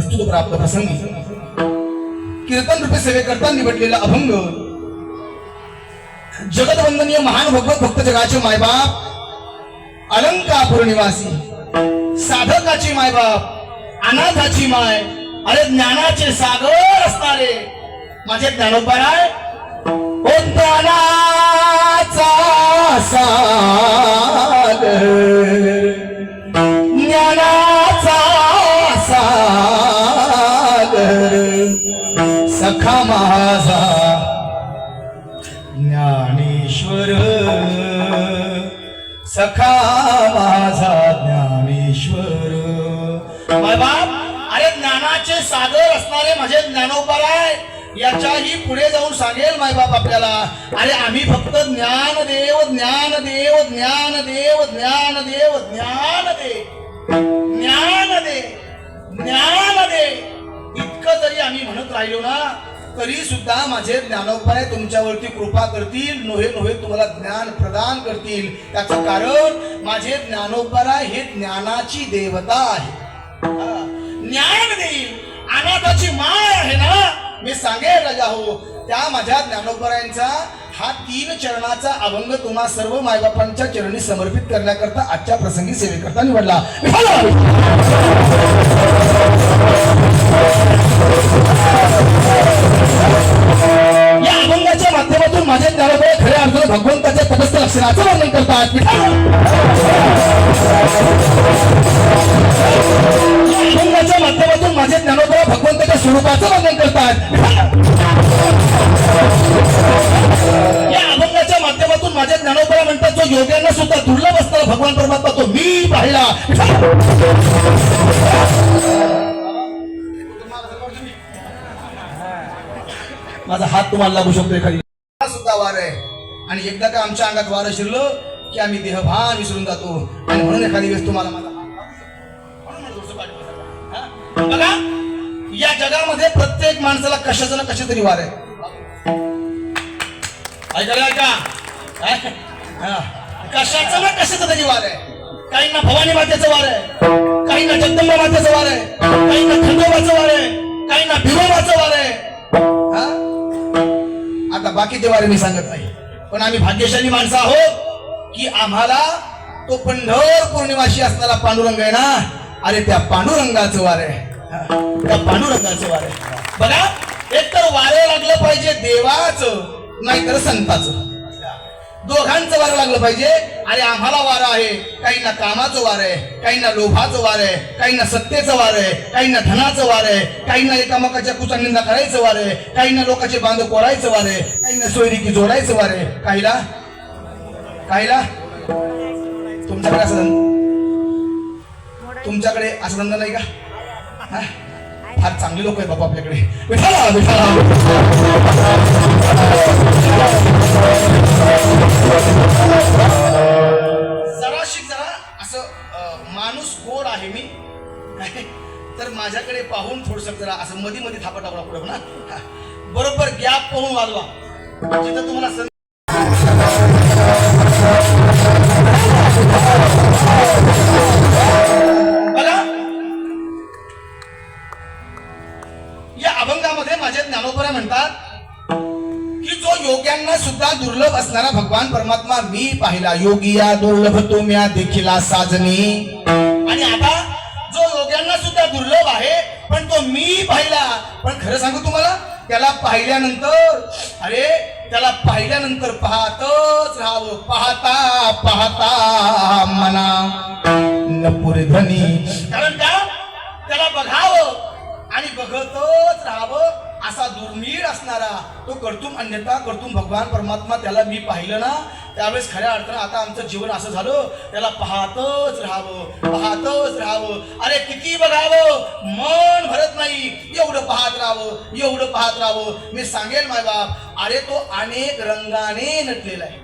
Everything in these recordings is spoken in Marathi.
प्रस्तुत प्राप्त प्रसंगी कीर्तन रूपे सेवेकरता निवडलेला अभंग जगतवंदनीय महान भगवत भक्त जगाचे मायबाप अलंकापूर निवासी साधकाची मायबाप अनाथाची माय अरे ज्ञानाचे सागर असणारे माझे ज्ञानोपाय ओ ज्ञानाचा सागर सखा माझा. ज्ञानेश्वर सखा माझा ज्ञानेश्वर. बाप अरे ज्ञानाचे सागर असणारे माझे ज्ञानोपाय याच्याही पुढे जाऊन सांगेल मायबाप आपल्याला. अरे आम्ही फक्त ज्ञान देव ज्ञान देव ज्ञान देव ज्ञान देव ज्ञान दे ज्ञान दे ज्ञान दे इतकं जरी आम्ही म्हणत राहिलो ना तरी सुद्धा माझे ज्ञानोपाय तुमच्यावरती कृपा करतील नोहे नोहे तुम्हाला ज्ञान प्रदान करतील. त्याचं कारण माझे ज्ञानोपराय हे ज्ञानाची देवता आहे. ज्ञान देईल. अनाथाची माय आहे ना? मी सांगेल राजा हो. त्या माझ्या ज्ञानोपरायांचा हा तीन चरणाचा अभंग तुम्हा सर्व मायबापांच्या चरणी समर्पित करण्याकरता आजच्या प्रसंगी सेवेकरता निवडला. माझ्या ज्ञानामुळे खऱ्या अर्थाने भगवंताच्या तटस्थ लक्षणाचं वर्णन करतात. अभंगाच्या माध्यमातून माझे ज्ञानोबा भगवंताच्या स्वरूपाचं वर्णन करतात. या अभंगाच्या माध्यमातून माझ्या ज्ञानोबा म्हणतात जो योग्यांना सुद्धा दुर्लभ असताना भगवान परमात्मा तो मी पाहिला. माझा हात तुम्हाला लागू शकतो एखादी हा वार आहे. आणि एकदा का आमच्या अंगात वारं शिरलं की आम्ही देहभान विसरून जातो. आणि म्हणून एखादी वेळेस तुम्हाला माझा बघा या जगामध्ये प्रत्येक माणसाला कशाचं ना कशा तरी वार आहे. ऐका रे, ऐका कशाचं ना कशाचं तरी वार आहे. काहींना भवानी मातेचं वार आहे. काहींना जगदंबा मातेचं वार आहे. बाकीचे वारे मी सांगत नाही. पण आम्ही भाग्यशाली माणसं आहोत की आम्हाला तो पंढर पौर्णिमाशी असणारा पांडुरंग आहे ना? अरे त्या पांडुरंगाचं वार. आहे त्या पांडुरंगाचं वार. आहे बघा एक तर वारे लागलं पाहिजे देवाचं नाहीतर संताचं. दोघांचं वारं लागलं पाहिजे. आणि आम्हाला वारं आहे. काहींना कामाचं वार आहे. काहींना लोभाचं वार आहे. काहींना सत्तेचं वार आहे. काहींना धनाचं वार आहे. काहींना एकामेकाच्या कुचा निंदा करायचं वार आहे. काहींना लोकांचे बांध कोरायचं वार आहे. काहींना सोयरिकी जोडायचं वार आहे. काहीला? काहीला? तुमच्याकडे असं तुमच्याकडे असं धंदा नाही का? फार चांगले लोक आहे बाबा आपल्याकडे. विठाला विठाला माझ्याकडे पाहून थोडस जरा असं मध्ये मध्ये थापा टाकला पुढे ना? बरोबर गॅप पाहून वाजवा. जिथं तुम्हाला या अभंगामध्ये माझे ज्ञानोपरा म्हणतात की जो योग्यांना सुद्धा दुर्लभ असणारा भगवान परमात्मा मी पाहिला. योगी या दुर्लभ तो म्या देखील साजनी. आणि आता तो मी पाहिला. पण खरं सांगू तुम्हाला त्याला पाहिल्यानंतर अरे त्याला पाहिल्यानंतर पाहतच राहावं. पाहता पाहता मना. नपुर ध्वनी कारण का त्याला बघावं आणि बघतच राहावं असा दुर्मिळ असणारा तो कर्तुम अन्यथा कर्तुम भगवान परमात्मा त्याला मी पाहिलं ना त्यावेळेस खऱ्या अर्थानं आता आमचं जीवन असं झालं त्याला पाहतच राहावं पाहतच राहावं. अरे किती बघावं? मन भरत नाही. एवढं पाहत राहावं एवढं पाहत राहावं. मी सांगेल माय बाप अरे तो अनेक रंगाने नटलेला आहे.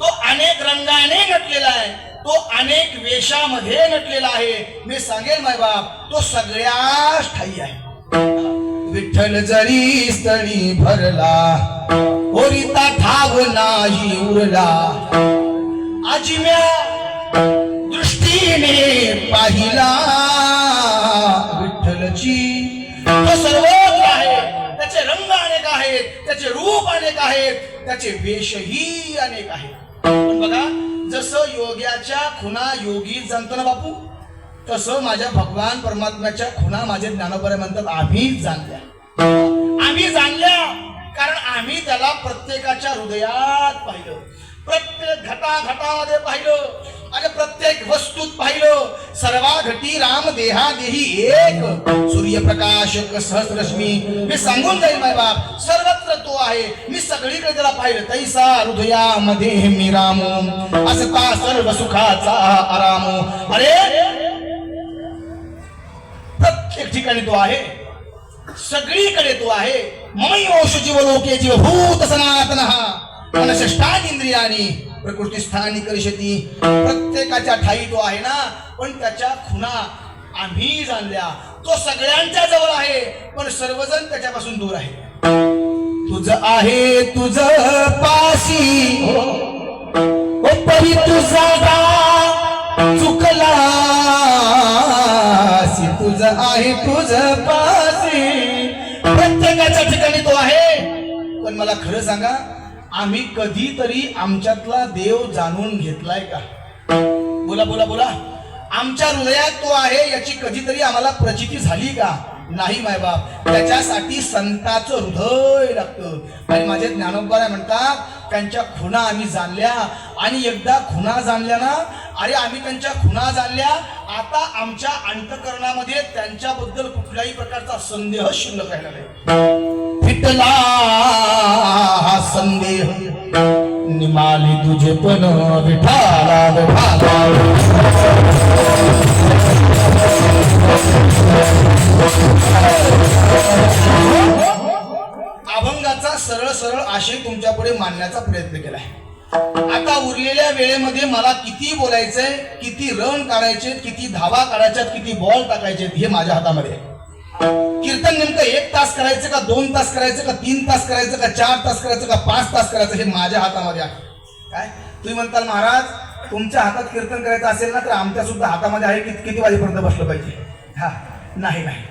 तो अनेक रंगाने नटलेला आहे. तो अनेक वेशामध्ये नटलेला आहे. मी सांगेल माय बाप तो सगळ्याच ठाई आहे. विठ्ठल जरी स्थळी भरला ओरिता ठाव नाही उरला. आजीव्या दृष्टीने पाहिला विठ्ठलची. तो सर्वत्र आहे. त्याचे रंग अनेक आहेत त्याचे रूप अनेक आहेत त्याचे वेशही अनेक आहेत. बघा जसं योग्याच्या खुना योगी जाणतो ना बापू तसं माझ्या भगवान परमात्म्याच्या खुना माझे ज्ञानोबरे म्हणतात आम्ही जाणल्या. आम्ही जाणल्या कारण आम्ही त्याला प्रत्येकाच्या हृदयात पाहिलं. प्रत्येक घटा घटामध्ये पाहिलं. आणि प्रत्येक वस्तूत पाहिलं. सर्वा घटी राम देहा देही एक. सूर्यप्रकाश सहस्रश्मी मी सांगून जाईल माय बाप सर्वत्र तो आहे. मी सगळीकडे त्याला पाहिलं. तैसा हृदयामध्ये मी राम. असता सर्व सुखाचा आराम. अरे! प्रत्येक ठिकाणी तो आहे. सगळीकडे तो आहे. ममयोष जीवलोके जीवभूत सनातन. मनषष्टानिंद्रियानी प्रकृती स्थानी करिष्यती. प्रत्येकाच्या ठाई तो आहे ना पण त्याच्या खुणा आम्ही जाणल्या. तो सगळ्यांच्या जवळ आहे पण सर्वजण त्याच्यापासून दूर आहे. तुझ आहे तुझ पाशी परी तुझा चुकला. तुझ आहे तुझ पा प्रत्येकाच्या ठिकाणी तो आहे. पण मला खरं सांगा आम्ही कधीतरी आमच्यातला देव जाणून घेतलाय का? बोला बोला बोला. आमच्या हृदयात तो आहे याची कधीतरी आम्हाला प्रचिती झाली का? नाही मायबाप त्याच्यासाठी संताचं हृदय लागतं. आणि माझे ज्ञानोबा म्हणतात त्यांच्या खुणा आम्ही जाणल्या आणि एकदा खुणा जाणल्या ना अरे आम्ही त्यांच्या खुणा जाणल्या आता आमच्या अंतकरणामध्ये त्यांच्याबद्दल कुठल्याही प्रकारचा संदेह शिल्लक राहिला नाही. फिटला संदेह. निमाली तुझे पण विठाला विठाला अभंगाचा सरळ सरळ आशय तुमच्यापुढे मांडण्याचा प्रयत्न केलाय. आता उरलेल्या वेळेमध्ये मला किती बोलायचंय किती रन काढायचे किती धावा काढायच्यात किती बॉल टाकायचे हे माझ्या हातामध्ये कीर्तन नेमकं एक तास करायचं का दोन तास करायचं का तीन तास करायचं का चार तास करायचं का पाच तास करायचं हे माझ्या हातामध्ये आहे. काय? तुम्ही म्हणताल महाराज तुमच्या हातात कीर्तन करायचं असेल ना तर आमच्या सुद्धा हातामध्ये आहे की किती वाजेपर्यंत बसलं पाहिजे? हा. नाही नाही.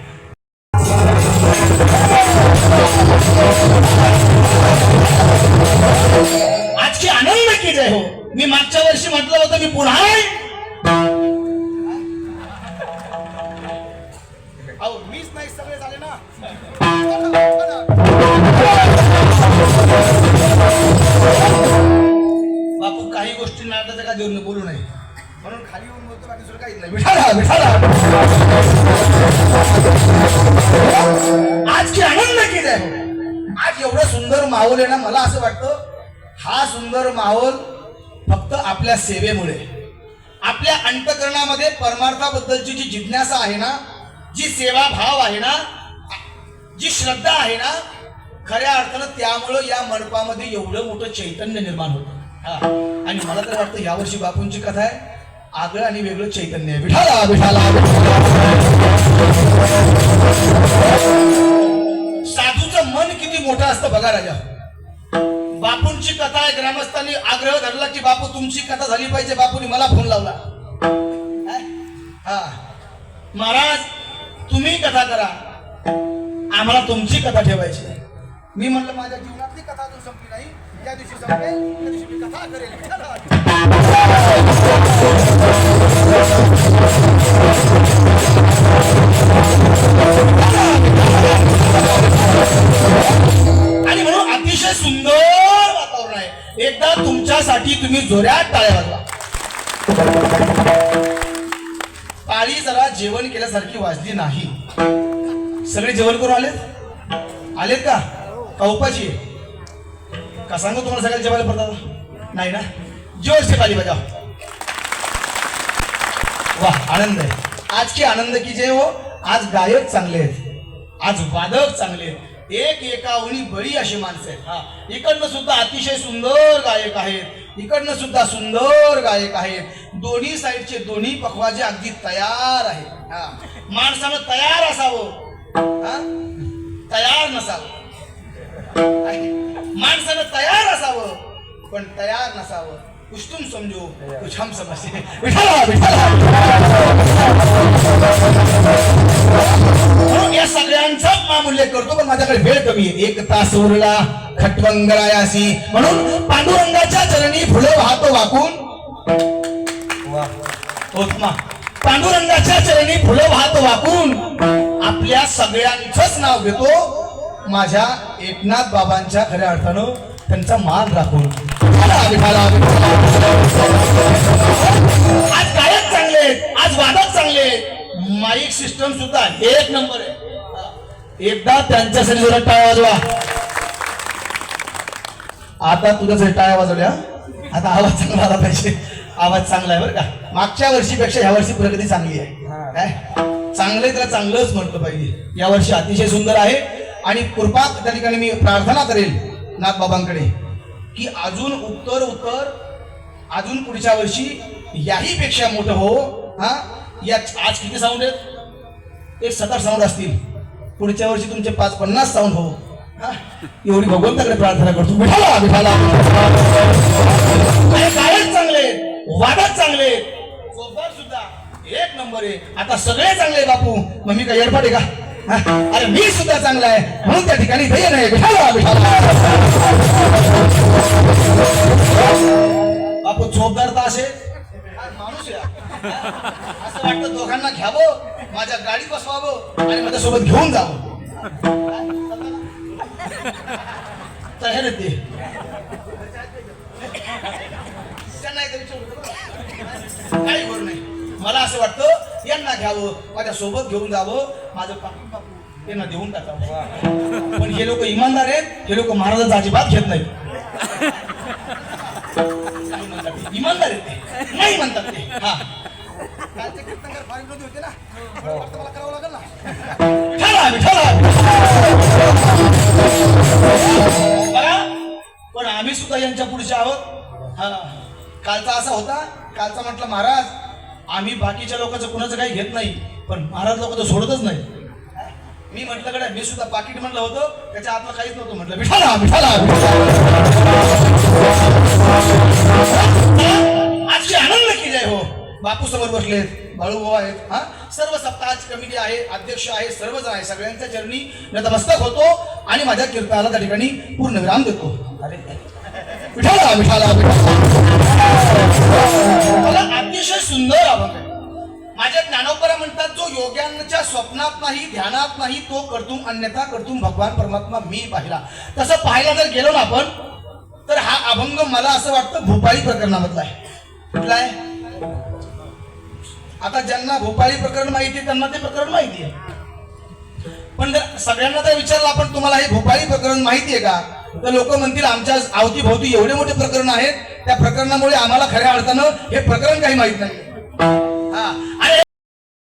आजची आनंद की जय हो? मी मागच्या वर्षी म्हटलं होतं मी पुन्हा अहो मीच नाही सगळे झाले ना. बापू काही गोष्टी नाटकाच्या का देऊन बोलू नये? म्हणून खाली येऊन बोलतो बाकी दुसरं काहीच नाही. विठाला विठाला आज की आनंद किती आहे आज एवढं सुंदर माहोल आहे ना मला असं वाटतं हा सुंदर माहोल फक्त आपल्या सेवेमुळे. आपल्या अंतकरणामध्ये परमार्थाबद्दलची जी जिज्ञासा आहे ना जी सेवा भाव आहे ना जी श्रद्धा आहे ना खऱ्या अर्थानं त्यामुळं या मंडपामध्ये एवढं मोठं चैतन्य निर्माण होतं. हा. आणि मला तर वाटतं यावर्षी बापूंची कथा आहे आगळं आणि वेगळं चैतन्य आहे. विठाला विठाला साधूचं मन किती मोठं असतं बघा राजा. बापूंची कथा आहे ग्रामस्थांनी आग्रह धरला की बापू तुमची कथा झाली पाहिजे. बापूने मला फोन लावला. हा. महाराज तुम्ही कथा करा. आम्हाला तुमची कथा ठेवायची मी म्हटलं माझ्या जीवनातली कथा अजून संपली नाही. त्या दिवशी संपेल त्या दिवशी मी कथा करेल आणि म्हणून अतिशय सुंदर वातावरण आहे. एकदा तुमच्यासाठी तुम्ही जोऱ्यात टाळ्या वाजवा. टाळी जरा जेवण केल्यासारखी वाजली नाही. सगळे जेवण करून आलेत? आलेत का? का उपाशी का सांगू तुम्हाला सगळ्यांना जेवायला पडतात नाही ना? जोरचे ताली बजाव. वा आनंद आहे. आज की आनंद की जे हो. आज गायक चांगले आहेत. आज वादक चांगले आहेत. एक एकावणी बळी अशी माणसं आहेत. हा. इकडनं सुद्धा अतिशय सुंदर गायक आहेत. इकडनं सुद्धा सुंदर गायक आहेत. दोन्ही साईडचे दोन्ही पखवाजे अगदी तयार आहेत. हा. माणसानं तयार असावं. हा? तयार नसावं. माणसानं तयार असावं पण तयार नसावं. कुछ तुम समजो कुछ हम समजते. विठाला विठाला कवी आहे. एक तास उरला खटवंगरायासी. म्हणून पांडुरंगाच्या चरणी फुलं वाहतो वाकून. पांडुरंगाच्या चरणी फुलं वाहतो वाकून. आपल्या सगळ्यांचंच नाव घेतो. माझ्या एकनाथ बाबांच्या खऱ्या अर्थानं त्यांचा मान राखून. आज गायक चांगले आज वादक चांगले. माईक सिस्टम सुद्धा एक नंबर आहे. एकदा त्यांच्यासाठी जरा टाळ्या वाजवा. आता तुझ्यासाठी टाळ्या वाजवल्या. आता आवाज चांगला आला पाहिजे. आवाज चांगला आहे बरं का. मागच्या वर्षीपेक्षा ह्या वर्षी प्रगती चांगली आहे. काय? चांगले त्याला चांगलंच म्हटलं पाहिजे. या वर्षी अतिशय सुंदर आहे. आणि कृपा त्या ठिकाणी मी प्रार्थना करेल नाथबाबांकडे. की अजून उत्तर उत्तर अजून पुढच्या वर्षी याही पेक्षा मोठं हो. हा? या आज किती साऊंड आहेत? एक सतरा साऊंड असतील. पुढच्या वर्षी तुमचे पाच पन्नास साऊंड हो. एवढी भगवंताकडे प्रार्थना करतो. मिठाला मिठाला गायक चांगले वादक चांगले सुद्धा. एक नंबर आहे. आता सगळे चांगले बापू. मग मी काय येडपाट आहे का? अरे मी सुद्धा चांगला आहे. म्हणून त्या ठिकाणी धैर्य नाही. विठाला विठाला बापू चोपदार तर असे. माणूस आहे असं वाटतं दोघांना घ्यावं माझ्या गाडी बसवावं आणि माझ्यासोबत घेऊन जावं. तर हे रे ते त्यांना एकदा विचारलं काही बरं नाही. मला असं वाटतं यांना घ्यावं माझ्या सोबत घेऊन जावं. माझं पाकिट बापू यांना देऊन टाकावं पण हे लोक इमानदार आहेत हे लोक महाराजांचा अजिबात घेत नाहीत. नाही. इमानदार आहेत ते. नाही म्हणतात ते. हा. होते ना. मला करावं लागेल ना. पण आम्ही सुद्धा यांच्या पुढचे आहोत. हा. कालचा असा होता. कालचा म्हटलं महाराज आम्ही बाकीच्या लोकांचं कुणाचं काही घेत नाही पण महाराज लोक तर सोडतच नाही. मी म्हटलं कडे मी सुद्धा पाकिट म्हटलं होतं त्याच्या आतलं काहीच नव्हतं म्हटलं. मिठाला मिठाला आजची आनंद की जय हो? बापू समोर बसलेत बाळू भाऊ आहेत हा? सर्व सप्ताहाची कमिटी आहे अध्यक्ष आहे सर्वजण आहे. सगळ्यांच्या चरणी नतमस्तक होतो आणि माझ्या कीर्तनाला त्या ठिकाणी पूर्ण विराम देतो. अरे विठाला विठाला विठाला मला अतिशय सुंदर अभंग आहे माझ्या ज्ञानोपरा म्हणतात जो योग्यांच्या स्वप्नात नाही ध्यानात नाही तो करतुम अन्यथा करतुम भगवान परमात्मा मी पाहिला. तसं पाहायला जर गेलो ना आपण तर हा अभंग मला असं वाटतं भोपाळी प्रकरणामधला आहे. कुठला आहे? आता ज्यांना भोपाळी प्रकरण माहिती आहे त्यांना ते प्रकरण माहिती आहे. पण जर सगळ्यांना जर विचारलं आपण तुम्हाला हे भोपाळी प्रकरण माहिती आहे का? तर लोक म्हणतील आमच्या अवतीभोवती एवढे मोठे प्रकरण आहेत त्या प्रकरणामुळे आम्हाला खऱ्या अर्थानं हे प्रकरण काही माहीत नाही. हा. आणि